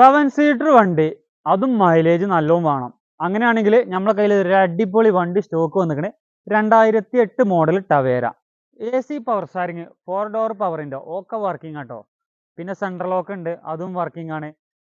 Seven seater വണ്ടി അതും mileage നല്ലോണം വേണം. അങ്ങനെയാണെങ്കിൽ നമ്മളെ കയ്യിൽ ഒരു അടിപൊളി വണ്ടി സ്റ്റോക്ക് വന്നിരിക്കണേ. രണ്ടായിരത്തി എട്ട് model Tavera A C power steering four door പവറിന്റെ ഒക്കെ വർക്കിംഗ് ആട്ടോ. പിന്നെ സെൻട്രൽ ലോക്ക് ഉണ്ട് അതും വർക്കിംഗ് ആണ്.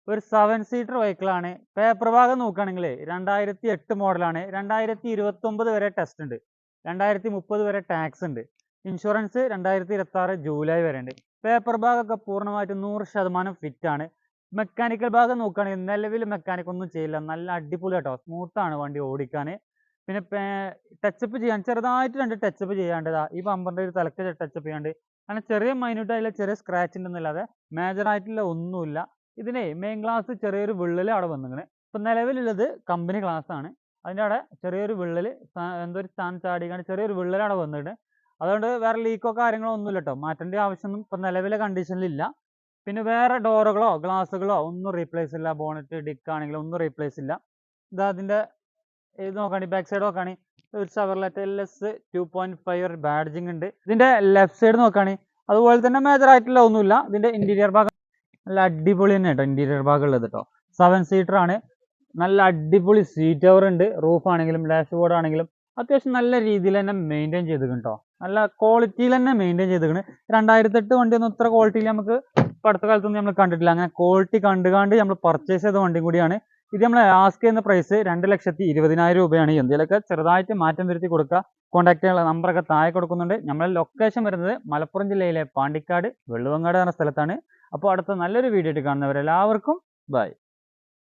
ഒരു സെവൻ സീറ്റർ വെഹിക്കിളാണ് പേപ്പർ ഭാഗം നോക്കുകയാണെങ്കിൽ രണ്ടായിരത്തി എട്ട് മോഡലാണ് രണ്ടായിരത്തി ഇരുപത്തൊമ്പത് വരെ ടെസ്റ്റ് ഉണ്ട്. രണ്ടായിരത്തി മുപ്പത് വരെ ടാക്സ് ഉണ്ട്. ഇൻഷുറൻസ് രണ്ടായിരത്തി ഇരുപത്തി ജൂലൈ വരെ ഉണ്ട്. പേപ്പർ ഭാഗമൊക്കെ പൂർണമായിട്ടും നൂറ് ശതമാനം ഫിറ്റാണ് മെക്കാനിക്കൽ ഭാഗം നോക്കുകയാണെങ്കിൽ നിലവിൽ മെക്കാനിക് ഒന്നും ചെയ്യില്ല. നല്ല അടിപൊളി കേട്ടോ സ്മൂത്താണ് വണ്ടി ഓടിക്കാൻ പിന്നെ ടച്ചപ്പ് ചെയ്യാൻ ചെറുതായിട്ട് രണ്ട് ടച്ചപ്പ് ചെയ്യാണ്ടതാ ഈ ബമ്പറിന്റെ ഒരു തലക്ക് ടച്ചപ്പ് ചെയ്യാണ്ട് അങ്ങനെ ചെറിയ മൈന്യൂട്ട് ചെറിയ സ്ക്രാച്ച് ഉണ്ടെന്നല്ലാതെ മേജർ ആയിട്ടുള്ള ഒന്നുമില്ല. ഇതിനെ മെയിൻ ഗ്ലാസ് ചെറിയൊരു വിള്ളൽ അവിടെ വന്നിങ്ങനെ ഇപ്പം നിലവിലുള്ളത് കമ്പനി ഗ്ലാസ് ആണ്. അതിന്റെ അവിടെ ചെറിയൊരു വിള്ളൽ എന്തോ ഒരു സ്ഥാനം ചാടിക്കാണ്ട് ചെറിയൊരു വിള്ളൽ അവിടെ വന്നിട്ട് അതുകൊണ്ട് വേറെ ലീക്കോ കാര്യങ്ങളോ ഒന്നുമില്ല കേട്ടോ മാറ്റേണ്ട ആവശ്യമൊന്നും ഇപ്പം നിലവിലെ കണ്ടീഷനിലില്ല പിന്നെ വേറെ ഡോറുകളോ ഗ്ലാസ്സുകളോ ഒന്നും റീപ്ലേസ് ഇല്ല. ബോണറ്റ് ഡിക്ക് ആണെങ്കിലും ഒന്നും റീപ്ലേസ് ഇല്ല. ഇതാ അതിന്റെ ഇത് നോക്കുകയാണെങ്കിൽ ബാക്ക് സൈഡ് നോക്കുകയാണെങ്കിൽ ഒരു Chevrolet L S two point five badging ഉണ്ട്. ഇതിന്റെ ലെഫ്റ്റ് സൈഡ് നോക്കുകയാണെങ്കിൽ അതുപോലെ തന്നെ മേജർ ആയിട്ടുള്ള ഒന്നുമില്ല. ഇതിന്റെ ഇന്റീരിയർ ഭാഗം നല്ല അടിപൊളി തന്നെ കേട്ടോ ഇന്റീരിയർ ഭാഗം ഉള്ളത് കേട്ടോ. സെവൻ സീറ്റർ ആണ്. നല്ല അടിപൊളി സീറ്റ് കവർ ഉണ്ട്. റൂഫ് ആണെങ്കിലും ഡാഷ് ബോർഡ് ആണെങ്കിലും. അത്യാവശ്യം നല്ല രീതിയിൽ തന്നെ മെയിന്റെയിൻ ചെയ്തിട്ടുണ്ട് കേട്ടോ. നല്ല ക്വാളിറ്റിയിൽ തന്നെ മെയിന്റെയിൻ ചെയ്തിരിക്കണ് രണ്ടായിരത്തി എട്ട് വണ്ടിയൊന്നും ഇത്ര ക്വാളിറ്റിയിൽ നമുക്ക് ഇപ്പം അടുത്ത കാലത്തൊന്നും നമ്മൾ കണ്ടിട്ടില്ല. അങ്ങനെ ക്വാളിറ്റി കണ്ടുകാണ്ട് നമ്മൾ പർച്ചേസ് ചെയ്ത വണ്ടിയും കൂടിയാണ്. ഇത് നമ്മൾ ആസ്ക് ചെയ്യുന്ന പ്രൈസ് രണ്ട് ലക്ഷത്തി ഇരുപതിനായിരം രൂപയാണ്. എന്തെങ്കിലുമൊക്കെ ചെറുതായിട്ട് മാറ്റം വരുത്തി കൊടുക്കുക. കോൺടാക്ട് ചെയ്യാനുള്ള നമ്പറൊക്കെ താഴെ കൊടുക്കുന്നുണ്ട്. നമ്മളെ ലൊക്കേഷൻ വരുന്നത് മലപ്പുറം ജില്ലയിലെ പാണ്ടിക്കാട് വെള്ളുവങ്ങാട് എന്ന സ്ഥലത്താണ്. അപ്പോൾ അടുത്ത നല്ലൊരു വീഡിയോ ആയിട്ട് കാണുന്നവരെല്ലാവർക്കും ബൈ